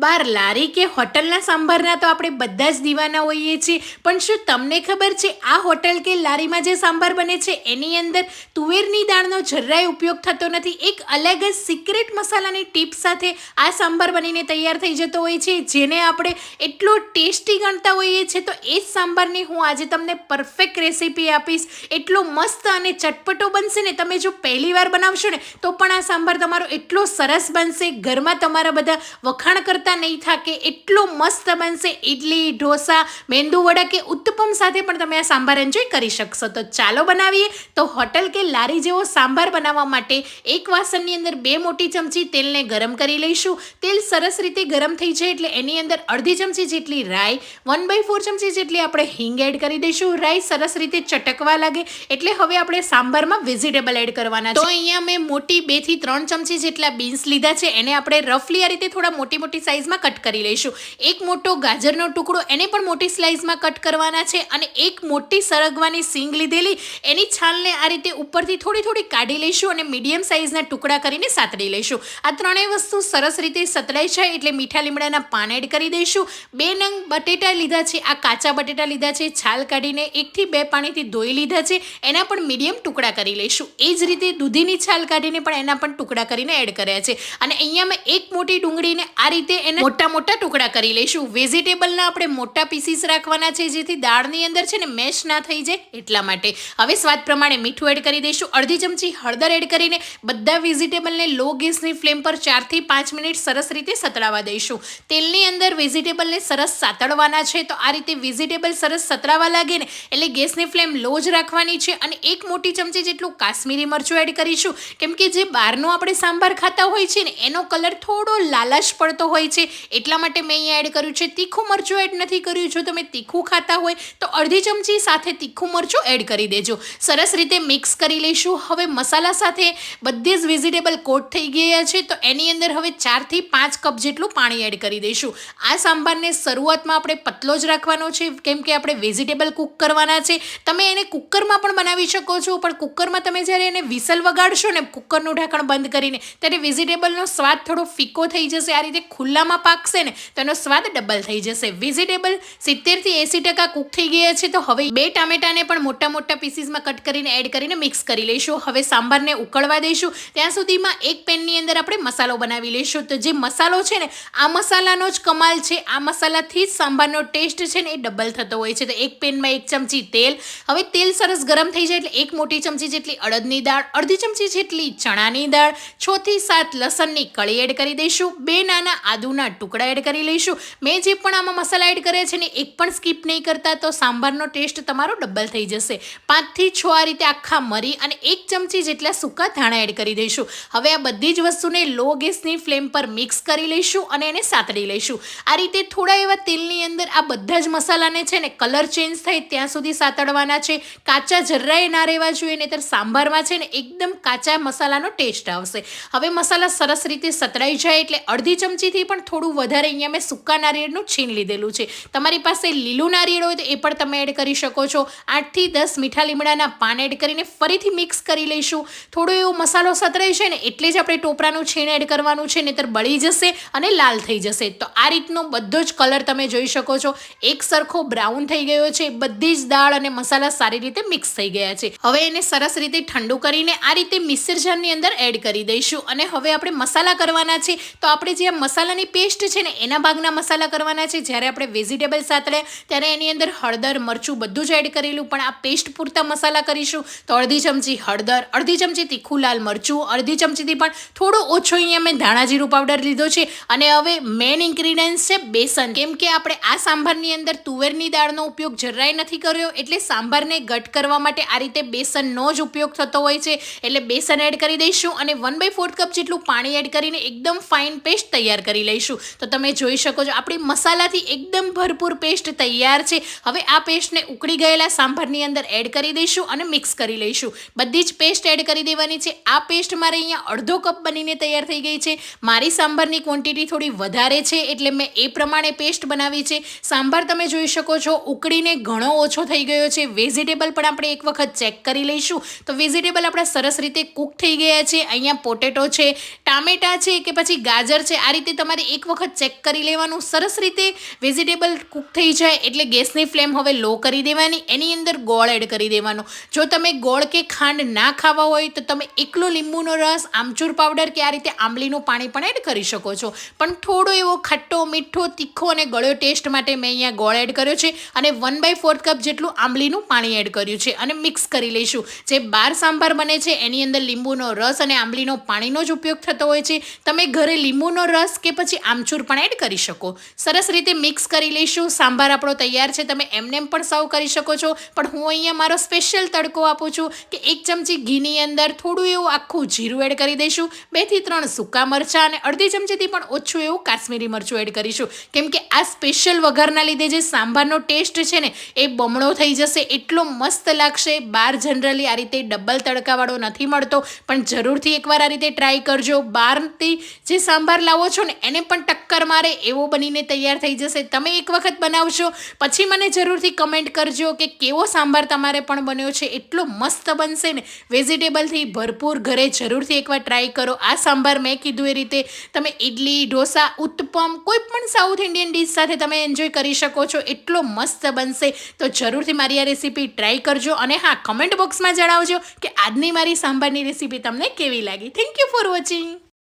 બાર લારી કે હોટલના સાંભારના તો આપણે બધા જ દીવાના હોઈએ છીએ. પણ શું તમને ખબર છે, આ હોટલ કે લારીમાં જે સાંભાર બને છે, એની અંદર તુવેરની દાળનો જરાય ઉપયોગ થતો નથી. એક અલગ જ સિક્રેટ મસાલાની ટીપ સાથે આ સાંભાર બનીને તૈયાર થઈ જતો હોય છે. જેને આપણે એટલો ટેસ્ટી ગણતા હોઈએ છીએ, તો એ જ સાંભારની હું આજે તમને પરફેક્ટ રેસીપી આપીશ. એટલો મસ્ત અને ચટપટો બનશે ને, તમે જો પહેલી વાર બનાવશો ને, તો પણ આ સાંભાર તમારો એટલો સરસ બનશે. ઘરમાં તમારા બધા વખાણ કરતા નહીં થાકે, એટલો મસ્ત બનશે ઇડલી ઢોસા મેંદુવડા કે ઉત્તપમ સાથે પણ તમે આ સાંભાર એન્જોય કરી શકશો. તો ચાલો બનાવીએ. તો હોટલ કે લારી જેવો સાંભાર બનાવવા માટે એક વાસણની અંદર બે મોટી ચમચી તેલને ગરમ કરી લઈશું. તેલ સરસ રીતે ગરમ થઈ જાય એટલે એની અંદર અડધી ચમચી જેટલી રાઈ વન બાય ફોર ચમચી જેટલી આપણે હિંગ એડ કરી દઈશું. રાઈ સરસ રીતે ચટકવા લાગે એટલે હવે આપણે સાંભારમાં વેજીટેબલ એડ કરવાના તો અહીંયા મેં મોટી બેથી ત્રણ ચમચી જેટલા બીન્સ લીધા છે. એને આપણે રફલી આ રીતે થોડા મોટી મોટી સાઇઝમાં કટ કરી લઈશું. એક મોટો ગાજરનો ટુકડો એને પણ મોટી સ્લાઇઝમાં કટ કરવાના છે અને એક મોટી સરગવાની સિંગ લીધેલી, એની છાલને આ રીતે ઉપરથી થોડી થોડી કાઢી લઈશું અને મીડિયમ સાઇઝના ટુકડા કરીને સાતડી લઈશું. આ ત્રણેય વસ્તુ સરસ રીતે સતળાઈ જાય એટલે મીઠા લીમડાના પાન એડ કરી દઈશું. બે નંગ બટેટા લીધા છે, આ કાચા બટેટા લીધા છે, છાલ કાઢીને એકથી બે પાણીથી ધોઈ લીધા છે, એના પણ મીડિયમ ટુકડા કરી લઈશું. એ જ રીતે દૂધીની છાલ કાઢીને પણ એના પણ ટુકડા કરીને એડ કર્યા છે. અને અહીંયા મેં એક મોટી ડુંગળીને આ રીતે એને મોટા મોટા ટુકડા કરી લઈશું. વેજીટેબલના આપણે મોટા પીસીસ રાખવાના છે, જેથી દાળની અંદર છે ને મેશ ના થઈ જાય એટલા માટે. હવે સ્વાદ પ્રમાણે મીઠું એડ કરી દઈશું. અડધી ચમચી હળદર એડ કરીને બધા વેજીટેબલને લો ગેસની ફ્લેમ પર ચારથી પાંચ મિનિટ સરસ રીતે સતળાવા દઈશું. તેલની અંદર વેજીટેબલને સરસ સાતળવાના છે, તો આ રીતે વેજીટેબલ સરસ સતળાવા લાગે ને, એટલે ગેસની ફ્લેમ લો જ રાખવાની છે અને એક મોટી ચમચી જેટલું કાશ્મીરી મરચું એડ કરીશું. કેમ કે જે બહારનો આપણે સાંભાર ખાતા હોય છે ને, એનો કલર થોડો લાલાશ પડતો હોય છે. એટલા માટે મેં અહીંયા એડ કર્યું છે. તીખું મરચું એડ નથી કર્યું. જો તમે તીખું ખાતા હોય, તો અડધી ચમચી સાથે તીખું મરચું એડ કરી દેજો. સરસ રીતે મિક્સ કરી લઈશું. હવે મસાલા સાથે બધી જ વેજીટેબલ કોટ થઈ ગયા છે. તો એની અંદર હવે ચારથી પાંચ કપ જેટલું પાણી એડ કરી દઈશું. આ સાંભારને શરૂઆતમાં આપણે પતલો જ રાખવાનો છે, કેમ કે આપણે વેજીટેબલ કૂક કરવાના છે. તમે એને કુકરમાં પણ બનાવી શકો છો, પણ કુકરમાં તમે જ્યારે એને વિસલ વગાડશો ને, કુકરનું ઢાંકણ બંધ કરીને, ત્યારે વેજીટેબલનો સ્વાદ થોડો ફીકો થઈ જશે. આ રીતે ખુલ્લામાં પાકશે ને, તો એનો સ્વાદ ડબલ થઈ જશે. વેજીટેબલ સિત્તેરથી એંસી ટકા કૂક થઈ ગયા છે, તો હવે બે ટામેટાને પણ મોટા મોટા પીસીસમાં કટ કરીને એડ કરીને મિક્સ કરી લઈશું. હવે સાંભારને ઉકળવા દઈશું. ત્યાં સુધીમાં એક પેનની અંદર આપણે મસાલો બનાવી લઈશું. તો જે મસાલો છે ને, આ મસાલાનો જ કમાલ છે. આ મસાલાથી જ સાંભારનો ટેસ્ટ છે ને એ ડબલ થતો હોય છે. તો એક પેનમાં એક ચમચી તેલ. હવે તેલ સરસ ગરમ થઈ જાય એટલે એક મોટી ચમચી જેટલી અડદની દાળ, અડધી ચમચી જેટલી ચણાની દાળ, છ થી સાત લસણની કળી એડ કરી દઈશું. બે નાના આદુના ટુકડા એડ કરી લઈશું. મેં જે પણ આમાં મસાલા એડ કર્યા છે ને, એક પણ સ્કીપ નહીં કરતા તો સાંભારનો ટેસ્ટ તમારો ડબલ થઈ જશે. પાંચથી છ આ રીતે આખા મરી અને એક ચમચી જેટલા સૂકા ધાણા એડ કરી દઈશું. હવે આ બધી જ વસ્તુને લો ગેસની ફ્લેમ પર મિક્સ કરી લઈશું અને એને સાતડી લઈશું. આ રીતે થોડા એવા તેલની અંદર આ બધા જ મસાલાને છે ને, કલર ચેન્જ થાય ત્યાં સુધી સાતડવાના છે. કાચા જરાય ના રહેવા જોઈએ, નહીતર સાંભારમાં છે ને, એકદમ કાચા મસાલાનો ટેસ્ટ આવશે. હવે મસાલા સરસ રીતે સતરાઈ જાય એટલે અડધી ચમચીથી પણ થોડું વધારે અહીંયા મેં સૂકા નારિયેળનું છીણ લીધેલું છે. તમારી પાસે લીલું નારિયેળ હોય તો એ પણ તમે એડ કરી શકો છો. આઠથી દસ મીઠા લીમડાના પાન એડ કરીને ફરીથી મિક્સ કરી લઈશું. થોડો એવો મસાલો સતરાય છે ને એટલે જ આપણે ટોપરાનું છીણ એડ કરવાનું છે, નહીતર બળી જશે અને લાલ થઈ જશે. તો આ રીતનો બધો જ કલર તમે જોઈ શકો છો. એક સરખો બ્રાઉન થઈ ગયો છે. બધી જ દાળ અને મસાલા સારી રીતે મિક્સ થઈ ગયા છે. હવે એને સરસ રીતે ઠંડુ કરીને આ રીતે મિક્સર અંદર એડ કરી દઈશું. અને હવે આપણે મસાલા કરવાના છે. તો આપણે જે આ મસાલાની પેસ્ટ છે ને, એના ભાગના મસાલા કરવાના છે. જ્યારે આપણે વેજીટેબલ સાથે ત્યારે એની અંદર હળદર, મરચું બધું જ એડ કરેલું. પણ આ પેસ્ટ પૂરતા મસાલા કરીશું તો અડધી ચમચી હળદર, અડધી ચમચી તીખું લાલ મરચું, અડધી ચમચીથી પણ થોડો ઓછો અહીંયા મેં ધાણા જીરું પાવડર લીધો છે. અને હવે મેઇન ઇન્ગ્રીડિયન્ટ્સ છે બેસન. કેમ કે આપણે આ સાંભારની અંદર તુવેરની દાળનો ઉપયોગ જરાય નથી કર્યો, એટલે સાંભારને ઘટ કરવા માટે આ રીતે બેસનનો જ ઉપયોગ થતો હોય છે. એટલે બેસન એડ કરી દઈશું અને વન બાય ફોર્થ કપ જેટલું પાણી એડ કરીને એકદમ ફાઇન પેસ્ટ તૈયાર કરી લઈશું. તો તમે જોઈ શકો છો, આપણી મસાલાથી એકદમ ભરપૂર પેસ્ટ તૈયાર છે. હવે આ પેસ્ટને ઉકળી ગયેલા સાંભારની અંદર એડ કરી દઈશું અને મિક્સ કરી લઈશું. બધી જ પેસ્ટ એડ કરી દેવાની છે. આ પેસ્ટ મારે અહીંયા અડધો કપ બનીને તૈયાર થઈ ગઈ છે. મારી સાંભારની ક્વોન્ટિટી થોડી વધારે છે, એટલે મેં એ પ્રમાણે પેસ્ટ બનાવી છે. સાંભાર તમે જોઈ શકો છો, ઉકળીને ઘણો ઓછો થઈ ગયો છે. વેજીટેબલ પણ આપણે એક વખત ચેક કરી લઈશું. તો વેજીટેબલ આપણા સરસ રીતે કૂક થઈ ગયા છે. અહીંયા પોટેટો છે, ટામેટા છે કે પછી ગાજર છે, આ રીતે તમારે તમારે એક વખત ચેક કરી લેવાનું. સરસ રીતે વેજીટેબલ કૂક થઈ જાય એટલે ગેસની ફ્લેમ હવે લો કરી દેવાની, એની અંદર ગોળ એડ કરી દેવાનો. જો તમે ગોળ કે ખાંડ ના ખાવા હોય તો તમે એકલો લીંબુનો રસ, આમચૂર પાવડર કે આ રીતે આંબલીનું પાણી પણ એડ કરી શકો છો. પણ થોડો એવો ખટ્ટો, મીઠો, તીખો અને ગળ્યો ટેસ્ટ માટે મેં અહીંયા ગોળ એડ કર્યો છે અને વન બાય ફોર્થ કપ જેટલું આંબલીનું પાણી એડ કર્યું છે અને મિક્સ કરી લઈશું. જે બાર સાંભાર બને છે, એની અંદર લીંબુનો રસ અને આંબલીનો પાણીનો જ ઉપયોગ થતો હોય છે. તમે ઘરે લીંબુનો રસ કે પછી આમચૂર પણ એડ કરી શકો. સરસ રીતે મિક્સ કરી લઈશું. સાંભાર આપણો તૈયાર છે. તમે એમનેમ પણ સર્વ કરી શકો છો. પણ હું અહીંયા મારો સ્પેશિયલ તડકો આપું છું કે એક ચમચી ઘીની અંદર થોડું એવું આખું જીરું એડ કરી દઈશું. બેથી ત્રણ સૂકા મરચાં અને અડધી ચમચીથી પણ ઓછું એવું કાશ્મીરી મરચું એડ કરીશું. કેમ કે આ સ્પેશિયલ વઘારના લીધે જે સાંભારનો ટેસ્ટ છે ને, એ બમણો થઈ જશે. એટલો મસ્ત લાગશે. બાર જનરલી આ રીતે ડબલ તડકાવાળો નથી મળતો. પણ જરૂરથી એકવાર આ રીતે ટ્રાય કરજો. બહારથી જે સાંભાર લાવો છો ને એને પણ ટક્કર મારે એવો બનીને તૈયાર થઈ જશે. તમે એક વખત બનાવશો, પછી મને જરૂરથી કમેન્ટ કરજો કે કેવો સાંભાર તમારે પણ બન્યો છે, એટલો મસ્ત બનશે ને. વેજીટેબલથી ભરપૂર ઘરે જરૂરથી એકવાર ટ્રાય કરો. આ સાંભાર મેં કીધું એ રીતે તમે ઇડલી ઢોસા, ઉત્તપમ, કોઈ પણ સાઉથ ઇન્ડિયન ડીશ સાથે તમે એન્જોય કરી શકો છો, એટલો મસ્ત બનશે. તો જરૂરથી મારી આ રેસીપી ટ્રાય કરજો અને હા કમેન્ટ બોક્સમાં જણાવજો કે આજની મારી સાંભારની રેસીપી તમને કેવી લાગી. Thank you for watching